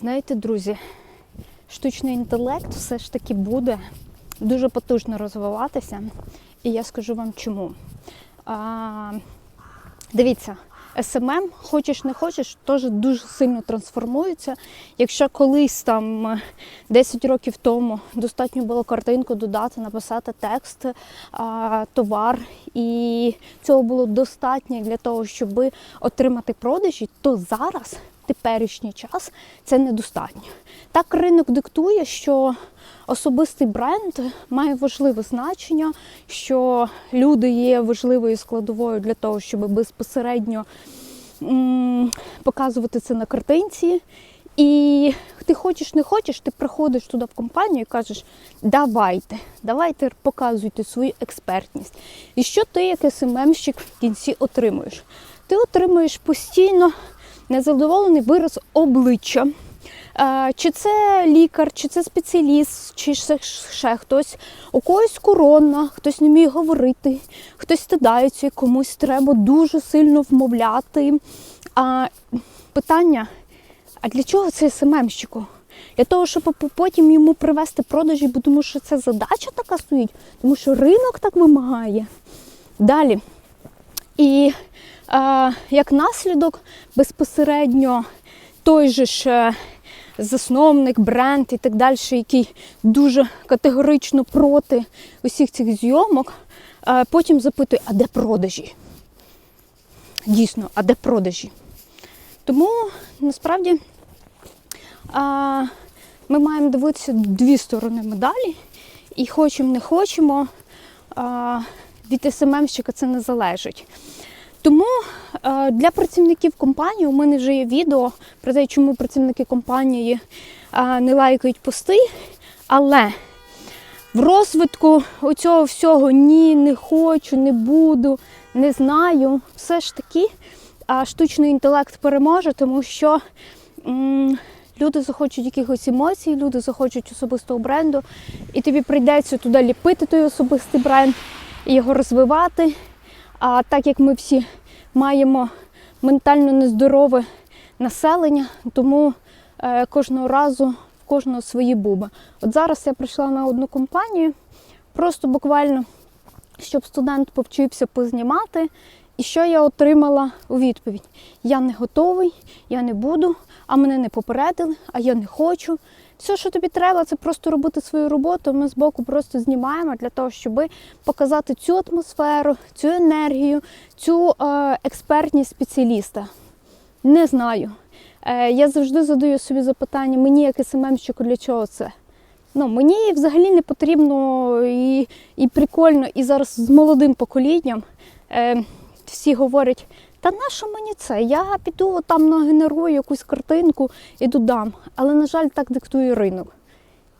Знаєте, друзі, штучний інтелект все ж таки буде дуже потужно розвиватися. І я скажу вам чому. А, дивіться, SMM, хочеш не хочеш, теж дуже сильно трансформується. Якщо колись там е, 10 років тому достатньо було картинку додати, написати текст, а, товар, і цього було достатньо для того, щоб отримати продажі, то зараз, теперішній час, це недостатньо. Так ринок диктує, що особистий бренд має важливе значення, що люди є важливою складовою для того, щоб безпосередньо показувати це на картинці. І ти хочеш, не хочеш, ти приходиш туди в компанію і кажеш, давайте, давайте показуйте свою експертність. І що ти, як СММщик, в кінці отримуєш? Ти отримуєш постійно незадоволений вираз обличчя. Чи це лікар, чи це спеціаліст, чи ще, хтось, у когось корона, хтось не вміє говорити, хтось стидається, комусь треба дуже сильно вмовляти. А питання: а для чого це СММщику? Для того, щоб потім йому привести продажі, бо тому що це задача така стоїть, тому що ринок так вимагає. Далі. І е, як наслідок, безпосередньо той же ж засновник, бренд і так далі, який дуже категорично проти усіх цих зйомок, е, потім запитує, а де продажі? Дійсно, а де продажі? Тому насправді а, ми маємо дивитися дві сторони медалі, і хочемо, не хочемо, а, від СММщика це не залежить. Тому е, для працівників компанії у мене вже є відео про те, чому працівники компанії е, не лайкають пости, але в розвитку оцього всього ні, не хочу, не буду, не знаю. Все ж таки штучний інтелект переможе, тому що люди захочуть якихось емоцій, люди захочуть особистого бренду, і тобі прийдеться туди ліпити той особистий бренд його розвивати. А так як ми всі маємо ментально нездорове населення, тому е, кожного разу в кожного свої буби. От зараз я прийшла на одну компанію, просто буквально, щоб студент повчився познімати. І що я отримала у відповідь? Я не готовий, я не буду, а мене не попередили, а я не хочу. Все, що тобі треба, це просто робити свою роботу. Ми збоку просто знімаємо для того, щоб показати цю атмосферу, цю енергію, цю е, експертність спеціаліста. Не знаю. Е, я завжди задаю собі запитання, мені як СММщику, для чого це? Ну, мені взагалі не потрібно і, і прикольно, і зараз з молодим поколінням е, всі говорять, та на що мені це? Я піду там нагенерую якусь картинку і додам. Але, на жаль, так диктує ринок.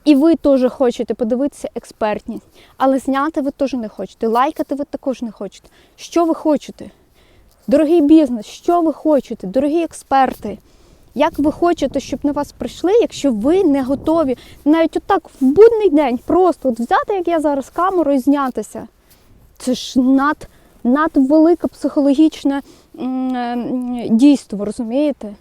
І ви теж хочете подивитися експертність, але зняти ви теж не хочете, лайкати ви також не хочете. Що ви хочете? Дорогий бізнес, що ви хочете? Дорогі експерти, як ви хочете, щоб на вас прийшли, якщо ви не готові навіть отак в будний день просто от взяти, як я зараз камеру і знятися. Це ж над, надвелике психологічне е, дійство, розумієте?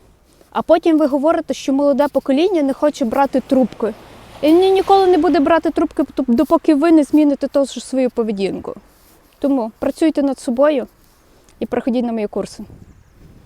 А потім ви говорите, що молоде покоління не хоче брати трубки. І він ніколи не буде брати трубки, допоки ви не зміните теж свою поведінку. Тому працюйте над собою і проходіть на мої курси.